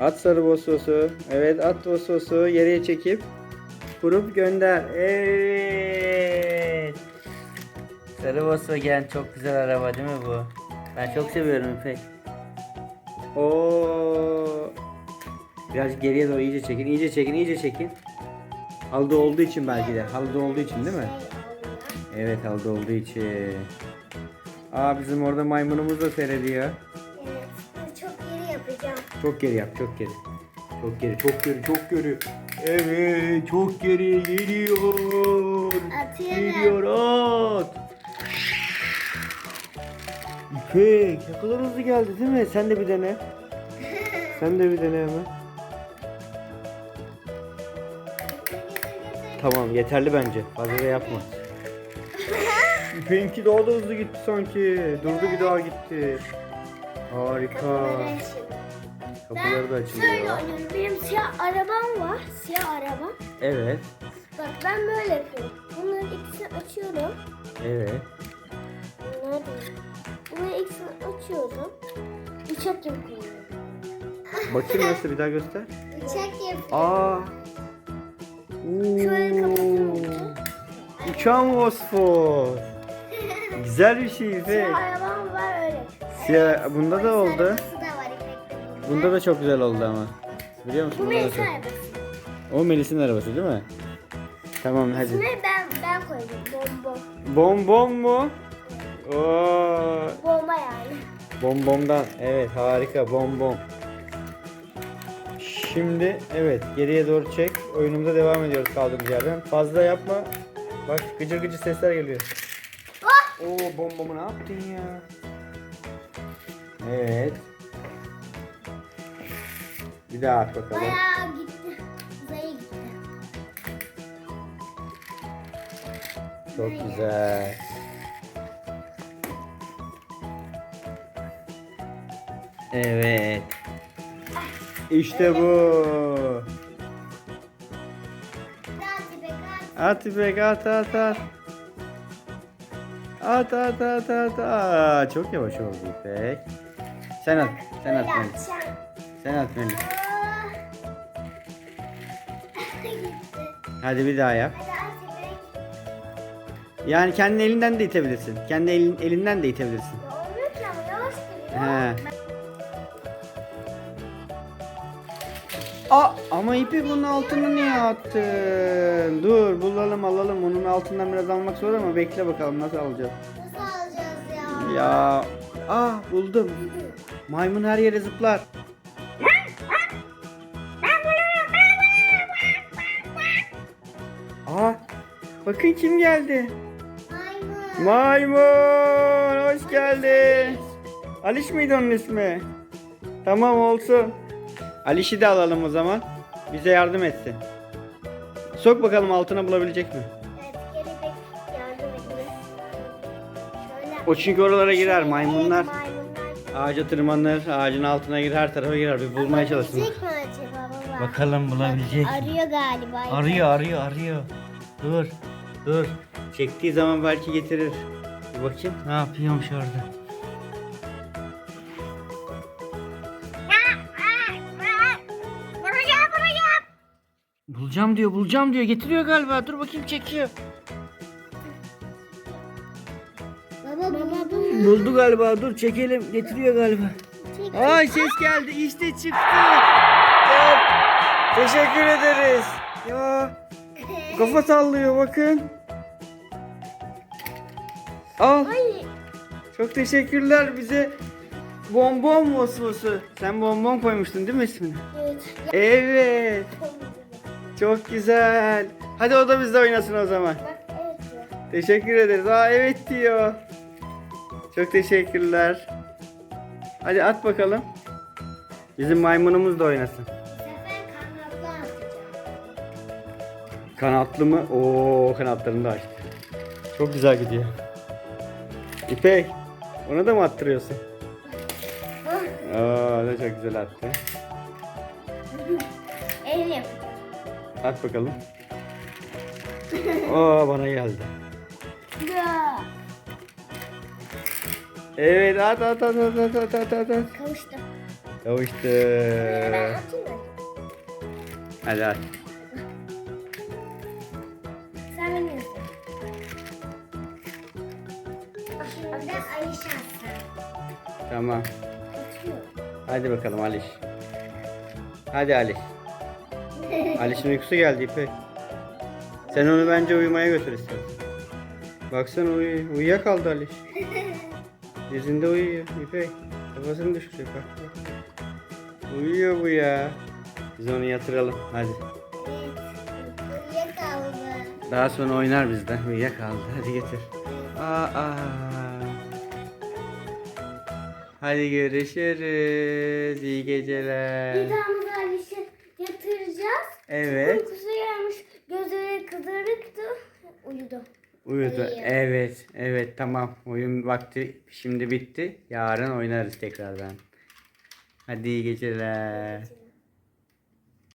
At sarı bososu. Evet at bososu. Yere çekip kurup gönder. Evet. Sarı Volkswagen çok güzel araba değil mi bu? Ben çok seviyorum İpek. Oo. Biraz geriye doğru iyice çekin, iyice çekin, iyice çekin. Halıda olduğu için belki de. Halıda olduğu için değil mi? Evet halıda olduğu için. Aa bizim orada maymunumuz da seyrediyor. Çok geri yap, çok geri. Çok geri, çok geri, çok geri. Evet, çok geri geliyor. Atıyorum. Geliyor at. İpek, ne kadar hızlı geldi değil mi? Sen de bir dene. Sen de bir dene hemen. Tamam, yeterli bence. Fazla da yapma. İpek'inki daha da hızlı gitti sanki. Durdu bir daha gitti. Harika. Kapıları da Şöyle açılıyor. oynuyorum. Benim siyah arabam var. Siyah araba. Evet. Bak ben böyle yapıyorum. Bunların ikisini açıyorum. Evet. Nerede? Bunların ikisini açıyorum. Uçak gibi koyuyorum. Bakayım nasıl bir daha göster. Uçak gibi. Aa. Şöyle kapatıyorum. Oo. Uçan fosfor. Güzel bir şey İpek. Siyah arabam var öyle. Siyah, bunda da oldu. Bunda da çok güzel oldu ama. Biliyor musun? Bu Bunda da Melisa çok. arabası. O Melis'in arabası değil mi? Tamam hadi. İsmini ben, ben koydum. Bombo. Bonbon mu? Oo. Bomba yani. Bonbondan. Evet harika bonbon. Şimdi evet geriye doğru çek. Oyunumuza devam ediyoruz kaldığımız yerden. Fazla yapma. Bak gıcır gıcır sesler geliyor. Oo bombomu ne yaptın ya? Evet. Bir daha at bakalım. Bayağı gitti. Uzaya gitti. Çok güzel. Evet. İşte bu. At İpek at at at. At at at at. Aa, çok yavaş oldu İpek. Sen at. Sen at Böyle Melis. Sen at. Ah. Gitti. Hadi bir daha yap. Yani kendi elinden de itebilirsin. Kendi elin, elinden de itebilirsin. Olmuyor ki ama yavaş geliyor. He. Aa, ama ipi bunun altına niye attın? Dur bulalım alalım. Onun altından biraz almak zor ama bekle bakalım nasıl alacağız. Nasıl alacağız ya? Ya. Aa buldum. Maymun her yere zıplar. Bakın kim geldi. Maymun. Maymun hoş geldin. Aliş miydi onun ismi? Tamam olsun. Aliş'i de alalım o zaman. Bize yardım etsin. Sok bakalım altına bulabilecek mi? O çünkü oralara girer maymunlar. Ağaca tırmanır, ağacın altına girer, her tarafa girer. Bir bulmaya çalışsın. Bulabilecek mi acaba baba? Bakalım bulabilecek mi? Arıyor galiba. Arıyor, arıyor, arıyor. Dur, dur. Çektiği zaman belki getirir. Bir bakayım ne yapıyormuş orada. Bulacağım diyor, bulacağım diyor. Getiriyor galiba. Dur bakayım çekiyor. Baba baba bu. Buldu galiba. Dur çekelim. Getiriyor galiba. Çek. Ay ses geldi. İşte çıktı. Teşekkür ederiz. Ya kafa sallıyor bakın. Al. Ay. Çok teşekkürler bize bonbon mosmosu. Sen bonbon koymuştun değil mi ismini? Evet. Evet. Çok güzel. Hadi o da bizle oynasın o zaman. Bak evet. Teşekkür ederiz. Aa evet diyor. Çok teşekkürler. Hadi at bakalım. Bizim maymunumuz da oynasın. Kanatlı mı? Oo kanatlarını da açtı. Çok güzel gidiyor. İpek, ona da mı attırıyorsun? Aa, ne çok güzel attı. El yapacağım. At bakalım. Aa bana geldi. Evet at at at at at at at at. Kavuştu. Kavuştu. Ben atayım mı? Hadi at. Şimdi ayı şansı. Tamam. Hadi bakalım Aliş. Hadi Aliş. Aliş'in uykusu geldi İpek. Sen onu bence uyumaya götür istersen. Baksana uyu uyuyakaldı Aliş. Yüzünde uyuyor İpek. Kafasını düşürecek bak. Uyuyor bu ya. Biz onu yatıralım hadi. Yakaldı. Daha sonra oynar bizden. Uyuyakaldı. Hadi getir. Aa. Hadi görüşürüz. İyi geceler. Yatağımızı Aliş'e yatıracağız. Evet. Uykusu gelmiş. Gözleri kızarıktı. Uyudu. Uyudu. Evet. Evet tamam. Oyun vakti şimdi bitti. Yarın oynarız tekrardan. Hadi iyi geceler.